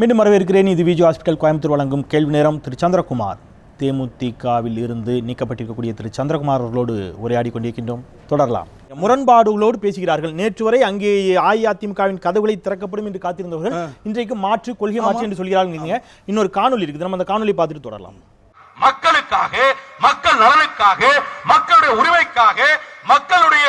மீண்டும் வரவேற்கிறேன். இது விஜய் ஹாஸ்பிட்டல் கோயம்புத்தூர் வழங்கும் கேள்வி நேரம் திரு சந்திரகுமார் தேமுதிகவில் இருந்து நீக்கப்பட்டிருக்கக்கூடிய திரு சந்திரகுமார் அவர்களோடு உரையாடி கொண்டிருக்கின்றோம். தொடரலாம். முரண்பாடுகளோடு பேசுகிறார்கள். நேற்று வரை அங்கே அஇஅதிமுகவின் கதவுகளை திறக்கப்படும் என்று காத்திருந்தவர்கள் இன்றைக்கு மாற்று கொள்கை மாற்று என்று சொல்கிறார்கள் இன்னொரு காணொலி இருக்குது. நம்ம அந்த காணொலி பார்த்துட்டு தொடரலாம். மக்களுக்காக மக்கள் நலனுக்காக மக்களுடைய உரிமைக்காக மக்களுடைய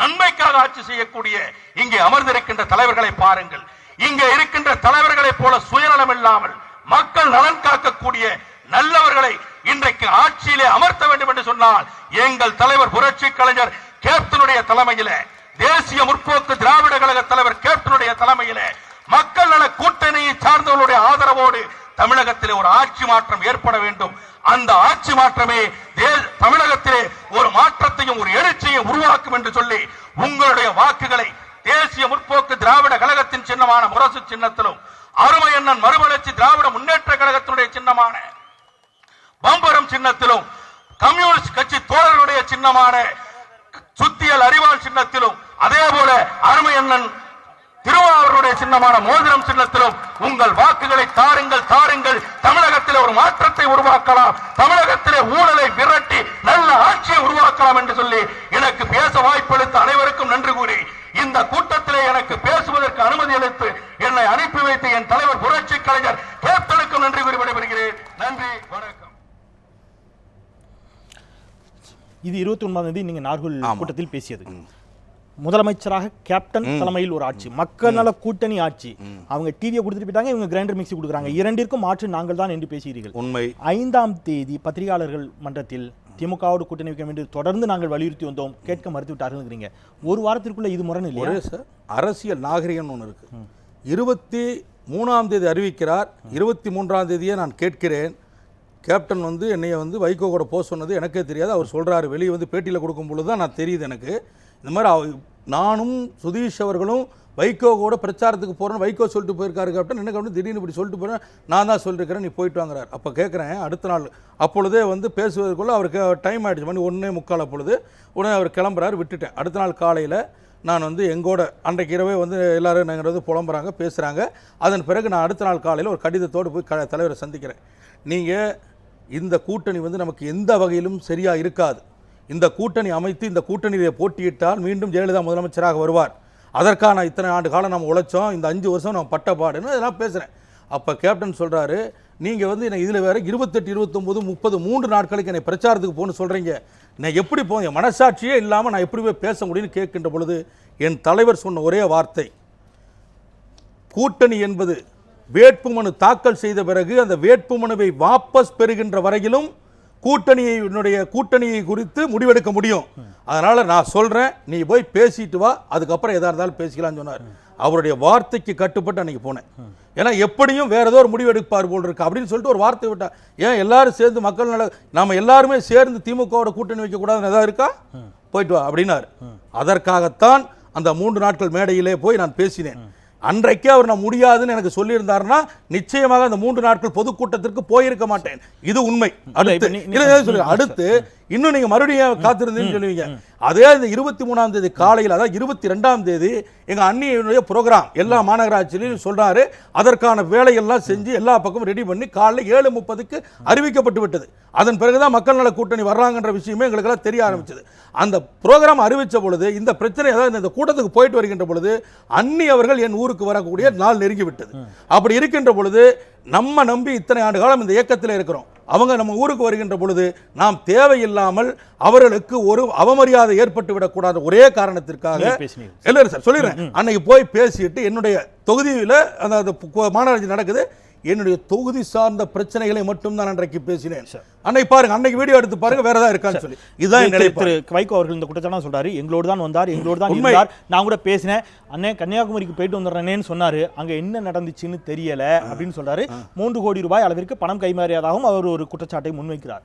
நன்மைக்காக ஆட்சி செய்யக்கூடிய இங்கே அமர்ந்திருக்கின்ற தலைவர்களை பாருங்கள். இங்க இருக்கின்ற தலைவர்களை போல சுயநலம் இல்லாமல் மக்கள் நலன் காக்கக்கூடிய நல்லவர்களை இன்றைக்கு ஆட்சியிலே அமர்த்த வேண்டும் என்று சொன்னால் எங்கள் தலைவர் புரட்சி கலைஞர் கேப்டனுடைய தலைமையில தேசிய முற்போக்கு திராவிட கழக தலைவர் கேப்டனுடைய தலைமையில மக்கள் நல கூட்டணியை சார்ந்தவர்களுடைய ஆதரவோடு தமிழகத்திலே ஒரு ஆட்சி மாற்றம் ஏற்பட வேண்டும். அந்த ஆட்சி மாற்றமே தே- தமிழகத்திலே ஒரு மாற்றத்தையும் ஒரு எழுச்சியையும் உருவாக்கும் என்று சொல்லி உங்களுடைய வாக்குகளை தேசிய முற்போக்கு திராவிட கழகத்தின் சின்னமான முரசு சின்னத்திலும் அருமை அண்ணன் மறுமலர்ச்சி திராவிட முன்னேற்ற கழகத்தினுடைய சின்னமான பம்பரம் சின்னத்திலும் கம்யூனிஸ்ட் கட்சி தோழர்களுடைய சின்னமான சுத்தியல் அறிவால் சின்னத்திலும் அதே போல அருமை அண்ணன் திருவாரூருடைய சின்னமான மோதிரம் சின்னத்திலும் உங்கள் வாக்குகளை தாருங்கள் தாருங்கள். தமிழகத்தில் ஒரு மாற்றத்தை உருவாக்கலாம். தமிழகத்திலே ஊழலை விரட்டி நல்ல ஆட்சியை உருவாக்கலாம் என்று சொல்லி எனக்கு பேச வாய்ப்பளித்த அனைவரும் இந்த கூட்டத்திலே எனக்கு பேசுவதற்கு அனுமதி அளித்து என்னை அனுப்பி வைத்த என் தலைவர் புரட்சி கலைஞர் கேப்டனுக்கும் நன்றி கூறி விடைபெறுகிறேன். நன்றி வணக்கம். இது இருபத்தி ஒன்பதாம் தேதி நீங்க நார்குல் கூட்டத்தில் பேசியது. முதலமைச்சராக கேப்டன் தலைமையில் ஒரு ஆட்சி மக்கள் நல கூட்டணி ஆட்சி. அவங்க டிவியை கொடுத்துட்டு போயிட்டாங்க இவங்க கிரைண்டர் மிக்ஸி கொடுக்குறாங்க. இரண்டிற்கும் மாற்று நாங்கள் தான் என்று பேசுகிறீர்கள். உண்மை. ஐந்தாம் தேதி பத்திரிகையாளர்கள் மன்றத்தில் திமுகவோடு கூட்டணி வைக்க வேண்டும் தொடர்ந்து நாங்கள் வலியுறுத்தி வந்தோம். கேட்க மறுத்து விட்டார்கள் ஒரு வாரத்திற்குள்ள இது முரண் இல்லையா? சார் அரசியல் நாகரிகம்னு ஒன்று இருக்கு. இருபத்தி மூணாம் தேதி அறிவிக்கிறார். இருபத்தி மூன்றாம் தேதியே நான் கேட்கிறேன். கேப்டன் வந்து என்னைய வந்து வைகோ கூட போக சொன்னது எனக்கே தெரியாது. அவர் சொல்றாரு வெளியே வந்து பேட்டியில் கொடுக்கும் பொழுது தான் நான் தெரியுது எனக்கு. இந்த மாதிரி நானும் சுதீஷ் அவர்களும் வைகோ கூட பிரச்சாரத்துக்கு போகிறேன் வைகோ சொல்லிட்டு போயிருக்காரு கேப்டன் என்ன கேப்டன் திடீர்னு இப்படி சொல்லிட்டு போகிறேன் நான் தான் சொல்லியிருக்கிறேன் நீ போயிட்டு வாங்குறார். அப்போ கேட்குறேன் அடுத்த நாள் அப்பொழுதே வந்து பேசுவதற்குள்ளே அவருக்கு டைம் ஆகிடுச்சு மணி ஒன்றே முக்கால் அப்பொழுது. உடனே அவர் கிளம்புறாரு விட்டுட்டேன். அடுத்த நாள் காலையில் நான் வந்து எங்கோட அன்றைக்கு இரவே வந்து எல்லாரும் நாங்கள் வந்து புலம்புறாங்க பேசுகிறாங்க அதன் பிறகு நான் அடுத்த நாள் காலையில் ஒரு கடிதத்தோடு போய் க தலைவரை சந்திக்கிறேன். நீங்கள் இந்த கூட்டணி வந்து நமக்கு எந்த வகையிலும் சரியாக இருக்காது. இந்த கூட்டணி அமைத்து இந்த கூட்டணியை போட்டியிட்டால் மீண்டும் ஜெயலலிதா முதலமைச்சராக வருவார். அதற்கான இத்தனை ஆண்டு காலம் நம்ம உழைச்சோம் இந்த அஞ்சு வருஷம் நம்ம பட்டப்பாடுன்னு இதெல்லாம் அதெல்லாம் பேசுகிறேன் அப்போ கேப்டன் சொல்கிறாரு நீங்கள் வந்து என்னை இதில் வேறு இருபத்தெட்டு இருபத்தொம்போது முப்பது மூன்று நாட்களுக்கு என்னை பிரச்சாரத்துக்கு போகணும்னு சொல்கிறீங்க நான் எப்படி போங்க என் மனசாட்சியே இல்லாமல் நான் எப்படி போய் பேச முடியும்னு கேட்கின்ற பொழுது என் தலைவர் சொன்ன ஒரே வார்த்தை. கூட்டணி என்பது வேட்புமனு தாக்கல் செய்த பிறகு அந்த வேட்புமனுவை வாபஸ் பெறுகின்ற வரையிலும் கூட்டணியினுடைய கூட்டணியை குறித்து முடிவெடுக்க முடியும். அதனால நான் சொல்றேன் நீ போய் பேசிட்டு வா அதுக்கப்புறம் எதா இருந்தாலும் பேசிக்கலாம்னு சொன்னார். அவருடைய வார்த்தைக்கு கட்டுப்பட்டு அன்னைக்கு போனேன். ஏன்னா எப்படியும் வேற ஏதோ ஒரு முடிவு எடுப்பார் போல் இருக்கு அப்படின்னு சொல்லிட்டு ஒரு வார்த்தை விட்டா ஏன் எல்லாரும் சேர்ந்து மக்கள் நல நாம எல்லாருமே சேர்ந்து திமுகவோட கூட்டணி வைக்க கூடாதுன்னு ஏதாவது இருக்கா போயிட்டு வா அப்படின்னாரு. அதற்காகத்தான் அந்த மூன்று நாட்கள் மேடையிலே போய் நான் பேசினேன். அன்றைக்கே அவர் நான் முடியாதுன்னு எனக்கு சொல்லியிருந்தாருன்னா நிச்சயமாக அந்த மூன்று நாட்கள் பொதுக்கூட்டத்திற்கு போயிருக்க மாட்டேன். இது உண்மை. அடுத்து. அடுத்து இன்னும் நீங்க மறுபடியும் காத்திருந்தீங்கன்னு சொல்லுவீங்க. அதே இந்த இருபத்தி மூணாம் தேதி காலையில் அதாவது இருபத்தி ரெண்டாம் தேதி எங்கள் அண்ணியினுடைய ப்ரோக்ராம் எல்லா மாநகராட்சியிலையும் சொல்கிறாரு அதற்கான வேலையெல்லாம் செஞ்சு எல்லா பக்கமும் ரெடி பண்ணி காலைல ஏழு முப்பதுக்கு அறிவிக்கப்பட்டு விட்டது. அதன் பிறகு தான் மக்கள் நல கூட்டணி வர்றாங்கன்ற விஷயமே எங்களுக்கெல்லாம் தெரிய ஆரம்பிச்சது. அந்த ப்ரோக்ராம் அறிவித்த பொழுது இந்த பிரச்சனை அதாவது இந்த கூட்டத்துக்கு போயிட்டு வருகின்ற பொழுது அன்னி அவர்கள் என் ஊருக்கு வரக்கூடிய நாள் நெருங்கிவிட்டது அப்படி இருக்கின்ற பொழுது நம்ம நம்பி இத்தனை ஆண்டு காலம் இந்த இயக்கத்தில் இருக்கிறோம். அவங்க நம்ம ஊருக்கு வருகின்ற பொழுது நாம் தேவையில்லாமல் அவர்களுக்கு ஒரு அவமரியாதை ஏற்பட்டு விடக்கூடாத ஒரே காரணத்திற்காக. இல்லை சார் சொல்லிடுறேன். அன்னைக்கு போய் பேசிட்டு என்னுடைய தொகுதியில் அந்த மாநகராட்சி நடக்குது. என்னுடைய தொகுதி சார்ந்த பிரச்சனைகளை மட்டும் தான் அன்றைக்கு பேசினேன். அன்னைக்கு பாருங்க அன்னைக்கு வீடியோ எடுத்து பாருங்க வேற ஏதாவது இருக்கான்னு சொல்லி. இதுதான் திரு- வைகோ அவர்கள் இந்த குற்றச்சாட்டு சொல்றாரு. எங்களோடு தான் வந்தார் எங்களோடு தான். இருந்தார். நான் கூட பேசினேன். அண்ணே கன்னியாகுமரிக்கு போயிட்டு வந்துடுறேன்னு சொன்னாரு. அங்க என்ன நடந்துச்சுன்னு தெரியல அப்படின்னு சொல்றாரு. மூன்று கோடி ரூபாய் அளவிற்கு பணம் கைமாறியதாகவும் அவர் ஒரு குற்றச்சாட்டை முன்வைக்கிறார்.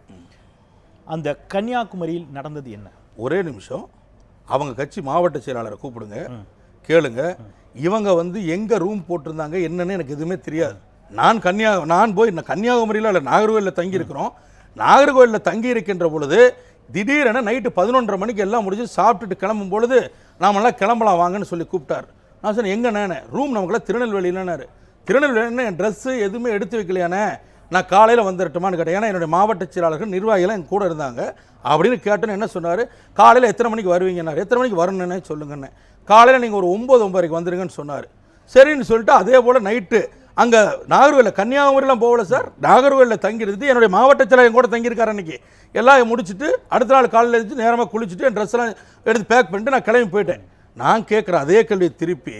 அந்த கன்னியாகுமரியில் நடந்தது என்ன? ஒரே நிமிஷம். அவங்க கட்சி மாவட்ட செயலாளரை கூப்பிடுங்க கேளுங்க. இவங்க வந்து எங்க ரூம் போட்டிருந்தாங்க என்னன்னு எனக்கு எதுவுமே தெரியாது. நான் கன்னியா நான் போய் கன்னியாகுமரியில் இல்லை நாகர்கோவிலில் தங்கியிருக்கிறோம். நாகர்கோவிலில் தங்கி இருக்கின்ற பொழுது திடீரென நைட்டு பதினொன்றரை மணிக்கு எல்லாம் முடிஞ்சு சாப்பிட்டுட்டு கிளம்பும் பொழுது நாமெல்லாம் கிளம்பலாம் வாங்கன்னு சொல்லி கூப்பிட்டார். நான் சொன்னேன் எங்க நானே ரூம் நமக்குலாம் திருநெல்வேலியிலனாரு திருநெல்வேலின்னு என் ட்ரெஸ்ஸு எதுவுமே எடுத்து வைக்கலையானே? நான் காலையில் வந்துடட்டுமான்னு கேட்டேன். ஏன்னா என்னுடைய மாவட்ட செயலாளர்கள் நிர்வாகிகள் என் கூட இருந்தாங்க. அப்படின்னு கேட்டோன்னு என்ன சொன்னார்? காலையில் எத்தனை மணிக்கு வருவீங்கன்னாரு? எத்தனை மணிக்கு வரணுன்னே சொல்லுங்கண்ணே காலையில் நீங்கள் ஒரு ஒம்பது ஒம்பதுக்கு வந்துடுங்கன்னு சொன்னார். சரின்னு சொல்லிட்டு அதே போல் நைட்டு அங்கே நாகர்கோவில் கன்னியாகுமரிலாம் போகல சார். நாகர்கோவிலில் தங்கியிருந்து என்னுடைய மாவட்ட செயலாளர் என் கூட தங்கியிருக்காரு அன்றைக்கி எல்லாம் முடிச்சுட்டு அடுத்த நாள் காலையில் எழுந்து நேரமாக குளிச்சுட்டு என் ட்ரெஸ்லாம் எடுத்து பேக் பண்ணிட்டு நான் கிளம்பி போயிட்டேன். நான் கேட்குற அதே கேள்வியை திருப்பி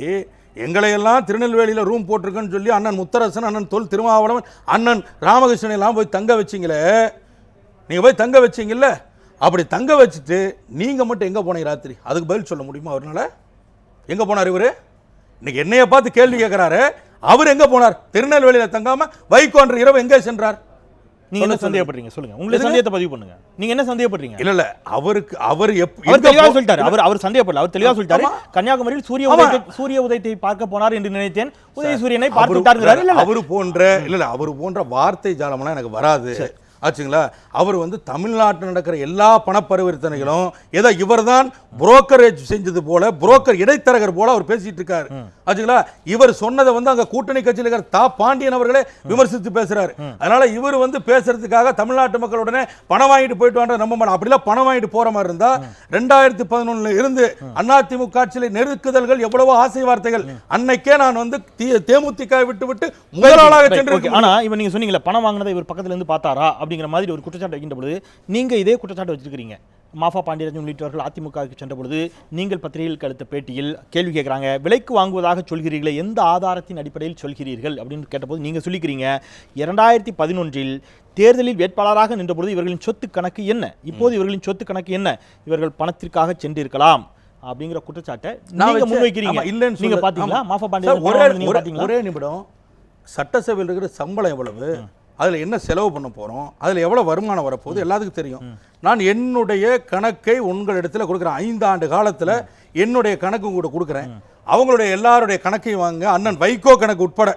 எங்களையெல்லாம் திருநெல்வேலியில் ரூம் போட்டிருக்குன்னு சொல்லி அண்ணன் முத்தரசன் அண்ணன் தொல் திருமாவளவன் அண்ணன் ராமகிருஷ்ணன் எல்லாம் போய் தங்க வச்சிங்களே நீங்கள் போய் தங்க வச்சிங்கல்ல? அப்படி தங்க வச்சுட்டு நீங்கள் மட்டும் எங்கே போனீங்க ராத்திரி? அதுக்கு பதில் சொல்ல முடியுமா அவர்னால? எங்கே போனார் இவர்? இன்றைக்கி என்னைய பார்த்து கேள்வி கேட்குறாரு அவர் எங்கே போனார்? திருநெல்வேலியில் தங்காம வைகோன்ற இரவு எங்கே சென்றார்? நீங்க என்ன சந்தேகப்படுறீங்க? சொல்லுங்க. உங்களுடைய சந்தேகத்தை பதிவு பண்ணுங்க. நீங்க என்ன சந்தேகப்படுறீங்க? இல்ல இல்ல. அவருக்கு அவர் அவர் தெளிவாக சொல்லிட்டாரு. அவர் அவர் சந்தேகப்படல. அவர் தெளிவாக சொல்லிட்டாரு. கன்னியாகுமரியில் சூரிய. உதயத்தை சூரிய உதயத்தை பார்க்க போனார் என்று நினைத்தேன். உதய சூரியனை பார்த்து அவரு- விட்டாருங்கிறாரு. இல்ல. அவரு போன்ற இல்ல இல்ல. அவரு போன்ற வார்த்தை ஜாலமெல்லாம் எனக்கு வராது. ஆச்சுங்களா? அவர் வந்து தமிழ்நாட்டில் நடக்கிற எல்லா பண பரிவர்த்தனைகளும் ஏதோ இவர்தான் புரோக்கரேஜ் செஞ்சது போல புரோக்கர் இடைத்தரகர் போல அவர் பேசிட்டு இருக்காரு. ஆச்சுங்களா? இவர் சொன்னதை வந்து அங்க கூட்டணி கட்சியில் இருக்கிற தா பாண்டியன் அவர்களே விமர்சித்து பேசுறாரு. அதனால இவர் வந்து பேசுறதுக்காக தமிழ்நாட்டு மக்களுடனே பணம் வாங்கிட்டு போயிட்டு வாங்க நம்ப மாட்டோம். அப்படிலாம் பணம் வாங்கிட்டு போற மாதிரி இருந்தா ரெண்டாயிரத்தி பதினொன்னுல இருந்து அதிமுக ஆட்சியில் நெருக்குதல்கள் எவ்வளவோ ஆசை வார்த்தைகள். அன்னைக்கே நான் வந்து தேமுதிக விட்டு விட்டு முதலாளாக சென்று. ஆனா இவன் நீங்க சொன்னீங்கல்ல பணம் வாங்கினதை இவர் பக்கத்துல இருந்து பார்த்தாரா? அப்படிங்கிற மாதிரி ஒரு குற்றச்சாட்டு வைக்கின்ற பொழுது நீங்க இதே குற்றச்சாட்டு வச்சிருக்கீங்க மாஃபா பாண்டியராஜன் உள்ளிட்டவர்கள் அதிமுகவுக்கு சென்ற பொழுது நீங்கள் பத்திரிகையில் கழுத்த பேட்டியில் கேள்வி கேட்குறாங்க விலைக்கு வாங்குவதாக சொல்கிறீர்களே எந்த ஆதாரத்தின் அடிப்படையில் சொல்கிறீர்கள்? அப்படின்னு கேட்டபோது நீங்க சொல்லிக்கிறீங்க இரண்டாயிரத்தி பதினொன்றில் தேர்தலில் வேட்பாளராக நின்றபொழுது இவர்களின் சொத்து கணக்கு என்ன? இப்போது இவர்களின் சொத்து கணக்கு என்ன? இவர்கள் பணத்திற்காக சென்றிருக்கலாம். அப்படிங்கிற குற்றச்சாட்டை நீங்க முன்வைக்கிறீங்க. இல்லைன்னு நீங்க பாத்தீங்களா. மாஃபா பாத்தீங்களா? ஒரே நிமிடம். சட்டசபையில் இருக்கிற சம்பளம் எவ்வளவு? அதில் என்ன செலவு பண்ண போகிறோம் அதில் எவ்வளோ வருமானம் வரப்போகுது எல்லாத்துக்கும் தெரியும். நான் என்னுடைய கணக்கை உங்களிடத்தில் கொடுக்குறேன். ஐந்து ஆண்டு காலத்தில் என்னுடைய கணக்கு கூட கொடுக்குறேன். அவங்களுடைய எல்லாருடைய கணக்கையும் வாங்க அண்ணன் வைகோ கணக்கு உட்பட.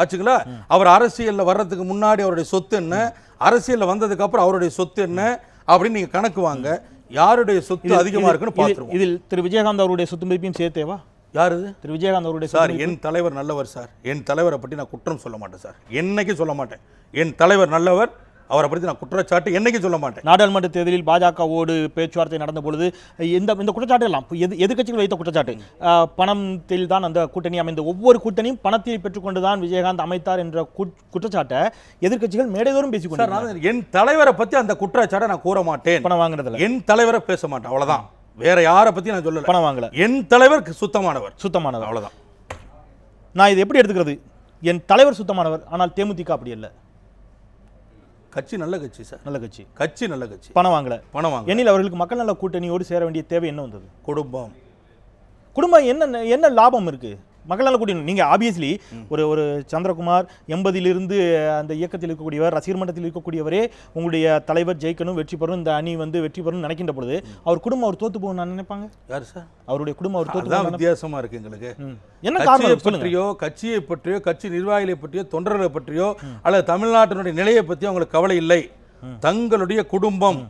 ஆச்சுங்களா? அவர் அரசியலில் வர்றதுக்கு முன்னாடி அவருடைய சொத்து என்ன? அரசியலில் வந்ததுக்கு அப்புறம் அவருடைய சொத்து என்ன? அப்படின்னு நீங்கள் கணக்கு வாங்க. யாருடைய சொத்து அதிகமாக இருக்குன்னு பார்த்துருவோம். இதில் திரு விஜயகாந்த் அவருடைய சொத்து மதிப்பையும் சேர்த்தேவா யார் இது? திரு விஜயகாந்த் அவருடைய சார் என் தலைவர் நல்லவர் சார். என் தலைவரை பற்றி நான் குற்றம் சொல்ல மாட்டேன் சார். என்னைக்கும் சொல்ல மாட்டேன். என் தலைவர் நல்லவர் அவரை பற்றி நான் குற்றச்சாட்டு என்னைக்கும் சொல்ல மாட்டேன். நாடாளுமன்ற தேர்தலில் பாஜகவோடு பேச்சுவார்த்தை நடந்த பொழுது இந்த இந்த குற்றச்சாட்டு எல்லாம் எது எதிர்க்கட்சிகள் வைத்த குற்றச்சாட்டு? பணத்தில் தான் அந்த கூட்டணி அமைந்த ஒவ்வொரு கூட்டணியும் பணத்தை பெற்றுக்கொண்டு தான் விஜயகாந்த் அமைத்தார் என்ற குற்றச்சாட்டை எதிர்க்கட்சிகள் மேடைதோறும் பேசிக்கொண்டார் என் தலைவரை பற்றி அந்த குற்றச்சாட்டை நான் கூற மாட்டேன். பணம் வாங்குறதுல என் தலைவரை பேச மாட்டேன். அவ்வளவுதான். வேற யாரை பற்றி நான் சொல்லல. பணம் வாங்கல. என் தலைவர் சுத்தமானவர். சுத்தமானவர். அவ்வளவுதான். நான் இது எப்படி எடுத்துக்கிறது? என் தலைவர் சுத்தமானவர் ஆனால் தேமுதிக அப்படி அல்ல. கட்சி நல்ல கட்சி சார். நல்ல கட்சி. கட்சி நல்ல கட்சி. பணம் வாங்கல. பணம் வாங்க எண்ணில் அவர்களுக்கு மக்கள் நல கூட்டணியோடு சேர வேண்டிய தேவை என்ன வந்தது? குடும்பம். குடும்பம் என்ன என்ன லாபம் இருக்கு? மக்கள் நல கூட்டணி நீங்க ஆப்வியஸ்லி ஒரு ஒரு சந்திரகுமார் எண்பதிலிருந்து அந்த இயக்கத்தில் இருக்கக்கூடியவர் ரசிகர் மன்றத்தில் இருக்கக்கூடியவரே உங்களுடைய தலைவர் ஜெயிக்கணும் வெற்றி பெறணும் இந்த அணி வந்து வெற்றி பெறணும் நினைக்கின்ற பொழுது அவர் குடும்பம் அவர் தோத்து போகணும் நான் நினைப்பாங்க? யார் சார்? அவருடைய குடும்பம் அவர் தோத்து அதுதான் போகணும் வித்தியாசமா இருக்கு எங்களுக்கு. என்ன காரணம் பற்றியோ கட்சியை பற்றியோ கட்சி நிர்வாகிகளை பற்றியோ தொண்டர்களை பற்றியோ அல்லது தமிழ்நாட்டினுடைய நிலையை பற்றியோ அவங்களுக்கு கவலை இல்லை. தங்களுடைய குடும்பம்.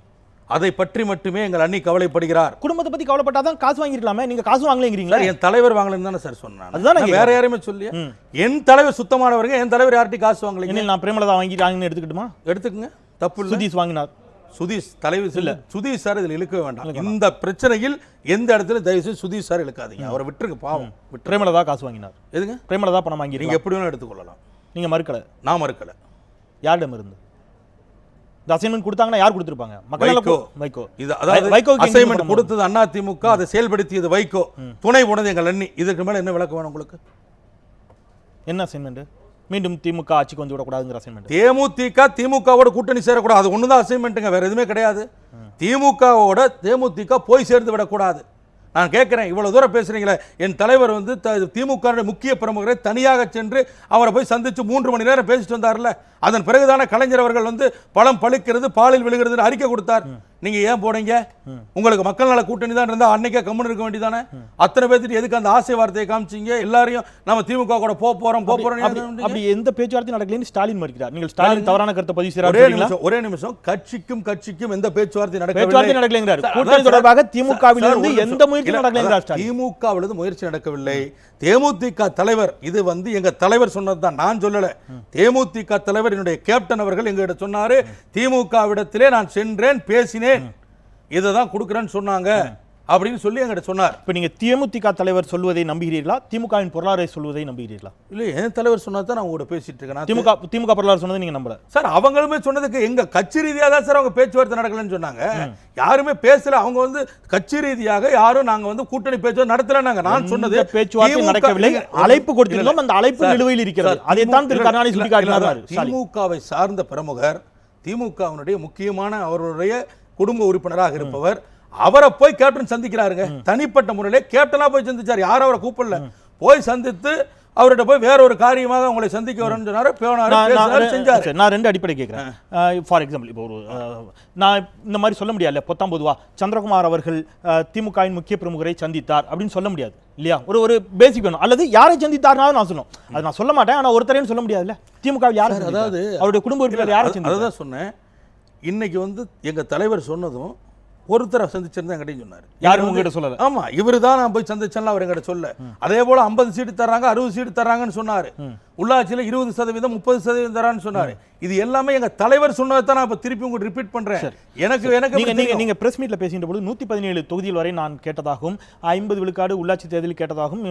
அதை பற்றி மட்டுமே எங்கள் அண்ணி கவலைப்படுகிறார். குடும்பத்தை பத்தி கவலைப்பட்டாதான் காசு வாங்கிருக்கலாமே நீங்க காசு வாங்கலைங்கிறீங்களா? என் தலைவர் வாங்கலன்னு தானே சார் சொன்னான் அதுதான் வேற யாரையுமே சொல்லி என் தலைவர் சுத்தமானவருங்க என் தலைவர் யார்கிட்டயும் காசு வாங்கலைங்க. நான் பிரேமலதா வாங்கிட்டாங்கன்னு எடுத்துக்கிட்டுமா? எடுத்துக்கங்க. தப்பு சுதீஷ் வாங்கினார். சுதீஷ் தலைவர் இல்ல. சுதீஷ் சார் இதில் இழுக்க வேண்டாம். இந்த பிரச்சனையில் எந்த இடத்துல தயவு செய்து சுதீஷ் சார் இழுக்காதீங்க. அவரை விட்டுருங்க பாவம். பிரேமலதா காசு வாங்கினார். எதுங்க? பிரேமலதா பணம் வாங்கிருக்கீங்க நீங்க எப்படி வேணாலும் எடுத்துக்கொள்ளலாம். நீங்க மறுக்கல. நான் மறுக்கல. யாரிடம் இருந்து? இந்த அசைன்மெண்ட் கொடுத்தாங்கன்னா யார் கொடுத்துருப்பாங்க? மக்கள் வைகோ. வைகோ. இது அதாவது எங்க அசைன்மெண்ட் கொடுத்தது அண்ணா திமுக அதை செயல்படுத்தியது வைகோ. துணை போனது எங்கள் அண்ணி. இதுக்கு மேல என்ன விளக்கம் வேணும் உங்களுக்கு? என்ன அசைன்மெண்ட் மீண்டும் திமுக ஆட்சிக்கு வந்து விடக்கூடாதுங்கிற அசைன்மெண்ட் தேமுதிக திமுகவோட கூட்டணி சேரக்கூடாது. அது ஒன்று தான் அசைன்மெண்ட்டுங்க வேற எதுவுமே கிடையாது. திமுகவோட தேமுதிக போய் சேர்ந்து விடக்கூடாது. நான் கேட்குறேன் இவ்வளோ தூரம் பேசுகிறீங்களே என் தலைவர் வந்து த- திமுக முக்கிய பிரமுகரை தனியாக சென்று அவரை போய் சந்தித்து மூன்று மணி நேரம் பேசிட்டு வந்தார்ல. அதன் பிறகுதான கலைஞர் அவர்கள் வந்து பழம் பழுக்கிறது பாலில் விழுகிறதுன்னு அறிக்கை கொடுத்தார். நீங்க ஏன் போனீங்க? உங்களுக்கு மக்கள் நல கூட்டணி தான் இருந்தா அன்னைக்கே கம்முன்னு இருக்க வேண்டியதானே அத்தனை பேர்த்துட்டு எதுக்கு அந்த ஆசை வார்த்தையை காமிச்சீங்க? எல்லாரையும் நம்ம திமுக கூட போக போறோம் போக போறோம் அப்படி எந்த பேச்சுவார்த்தையும் நடக்கலைன்னு ஸ்டாலின் மறுக்கிறார். நீங்கள் ஸ்டாலின் தவறான கருத்தை பதிவு ஒரே செய்யறாரு நிமிஷம் ஒரே நிமிஷம். கட்சிக்கும் கட்சிக்கும் எந்த பேச்சுவார்த்தை பேச்சுவார்த்தை நடக்கவில்லை நடக்கலைங்கிறார். கூட்டணி தொடர்பாக சார், திமுகவில் சார், இருந்து ஒரு எந்த இல்ல, நடக்கலைங்கிறார் திமுகவிலிருந்து முயற்சி நடக்கவில்லை. தேமுதிக தலைவர் இது வந்து எங்க தலைவர் சொன்னதுதான். நான் சொல்லல. தேமுதிக தலைவர் என்னுடைய கேப்டன் அவர்கள் எங்ககிட்ட சொன்னாரு திமுகவிடத்திலே நான் சென்றேன் பேசினேன். இதை தான் கொடுக்குறேன்னு சொன்னாங்க அப்படின்னு சொல்லி எங்கிட்ட சொன்னார். இப்ப நீங்க தேமுதிக தலைவர் சொல்வதை நம்புகிறீர்களா? திமுகவின் பொருளாதார சொல்வதை நம்புகிறீர்களா? இல்ல என் தலைவர் சொன்னது தான் நான் உங்கள்கிட்ட பேசிட்டு இருக்கேன். திமுக திமுக பொருளாதார சொன்னதை நீங்க நம்பல. சார் அவங்களுமே சொன்னதுக்கு எங்க கட்சி ரீதியாக தான் சார் அவங்க பேச்சுவார்த்தை நடக்கலன்னு சொன்னாங்க. யாருமே பேசல. அவங்க வந்து கட்சி ரீதியாக யாரும் நாங்க வந்து கூட்டணி பேச்சுவார்த்தை நடத்தலனாங்க நான் சொன்னது பேச்சுவார்த்தை நடக்கவில்லை. அழைப்பு கொடுத்திருந்தோம். அந்த அழைப்பு நிலுவையில் இருக்கிறது. சார், அதைத்தான் திரு கருணாநிதி. திமுகவை சார்ந்த பிரமுகர் திமுகவினுடைய முக்கியமான அவருடைய குடும்ப உறுப்பினராக இருப்பவர் அவரை போய் கேப்டன் சந்திக்கிறாருங்க. தனிப்பட்ட முறையிலே கேப்டனா போய் சந்திச்சார். யாரும் அவரை கூப்பிடல. போய் சந்தித்து அவர்கிட்ட போய் வேற ஒரு காரியமாக உங்களை சந்திக்க வரேன்னு சொன்னாரு. போனாரு செஞ்சாரு. சரி, நான் ரெண்டு அடிப்படை கேட்குறேன் ஃபார் எக்ஸாம்பிள் இப்போ ஒரு நான் இந்த மாதிரி சொல்ல முடியாது பொத்தாம் பொதுவா. சந்திரகுமார் அவர்கள் திமுகவின் முக்கிய பிரமுகரை சந்தித்தார் அப்படின்னு சொல்ல முடியாது இல்லையா? ஒரு ஒரு பேசிக் வேணும். அல்லது யாரை சந்தித்தார்னாலும் நான் சொல்லணும் அது நான் சொல்ல மாட்டேன் ஆனா ஒருத்தரையும் சொல்ல முடியாதுல்ல. திமுகவில் யார் அதாவது அவருடைய குடும்ப உறுப்பினர் யாரை சொன்னேன். இன்னைக்கு வந்து எங்க தலைவர் சொன்னதும் ஒருத்தரை சந்திச்சிருந்தா என்கிட்ட சொன்னாரு. யாரும் உங்ககிட்ட சொல்லல? ஆமா இவரு தான் நான் போய் சந்திச்சேன்ல அவர் என்கிட்ட சொல்ல அதே போல 50 சீட்டு தர்றாங்க அறுபது சீட்டு தர்றாங்கன்னு சொன்னாரு. உள்ளாட்சியில இருபது சதவீதம் முப்பது சதவீதம் தரான்னு சொன்னாரு. இது எல்லாமே எங்க தலைவர் சொன்னதை தான் நான் இப்ப திருப்பி உங்களுக்கு ரிப்பீட் பண்றேன். எனக்கு எனக்கு நீங்க நீங்க? நீங்க பிரஸ் மீட்ல பேசுகின்ற பொழுது நூத்தி பதினேழு தொகுதிகள் வரை நான் கேட்டதாகவும் ஐம்பது விழுக்காடு உள்ளாட்சி தேர்தலில் கேட்டதாகவும்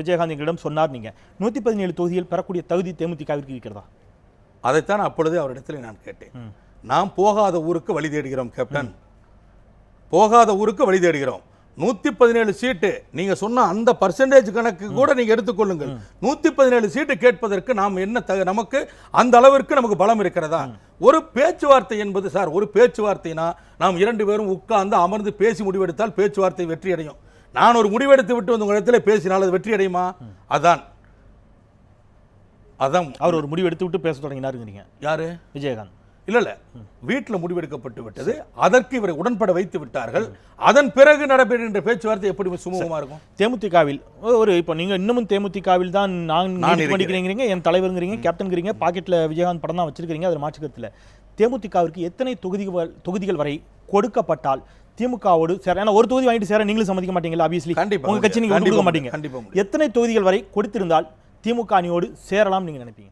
விஜயகாந்த் எங்களிடம் சொன்னார் நீங்க. நூத்தி பதினேழு தொகுதியில் பெறக்கூடிய தகுதி தேமுதிகவிற்கு இருக்கிறதா? அதைத்தான் அப்பொழுதே அவரிடத்தில் நான் கேட்டேன். நாம் போகாத ஊருக்கு வழி தேடுகிறோம் கேப்டன் போகாத ஊருக்கு வழி தேடுகிறோம். நூத்தி பதினேழு சீட்டு நீங்க சொன்ன அந்த பர்சன்டேஜ் கணக்கு கூட நீங்க எடுத்துக்கொள்ளுங்கள் நூத்தி பதினேழு சீட்டு கேட்பதற்கு நாம் என்ன தக நமக்கு அந்த அளவிற்கு நமக்கு பலம் இருக்கிறதா? ஒரு பேச்சுவார்த்தை என்பது சார் ஒரு பேச்சுவார்த்தைனா நாம் இரண்டு பேரும் உட்கார்ந்து அமர்ந்து பேசி முடிவெடுத்தால் பேச்சுவார்த்தை வெற்றி அடையும் நான் ஒரு முடிவெடுத்து விட்டு வந்து உங்க இடத்துல பேசினால் அது வெற்றி அடையுமா அதான். அதான். அவர் ஒரு முடிவு எடுத்து விட்டு பேச தொடங்கினாருங்கிறீங்க. யாரு? விஜயகாந்த். இல்ல இல்ல வீட்டில் முடிவெடுக்கப்பட்டு விட்டது. அதற்கு இவரை உடன்பட வைத்து விட்டார்கள். அதன் பிறகு நடைபெறுகின்ற பேச்சுவார்த்தை எப்படி சுமூகமா இருக்கும்? தேமுதிகவில் ஒரு இப்போ நீங்க இன்னமும் தேமுதிகவில் தான் நான் நான் நீடித்து பண்ணிக்கிறீங்க என் தலைவருங்கிறீங்க கேப்டன்கிறீங்க பாக்கெட்ல விஜயகாந்த் படம் தான் வச்சிருக்கீங்க அதில் மாற்றுக்கருத்தில். தேமுதிகவிற்கு எத்தனை தொகுதிகள் தொகுதிகள் வரை கொடுக்கப்பட்டால் திமுகவோடு சேர ஏன்னா ஒரு தொகுதி வாங்கிட்டு சேர நீங்களும் சம்மதிக்க மாட்டீங்களா ஆப்வியஸ்லி கண்டிப்பா உங்க கட்சி நீங்க கண்டிப்பா கொடுக்க மாட்டீங்க. எத்தனை தொகுதிகள் வரை கொடுத்திருந்தால் திமுக அணியோடு சேரலாம் நீங்க நினைப்பீங்க?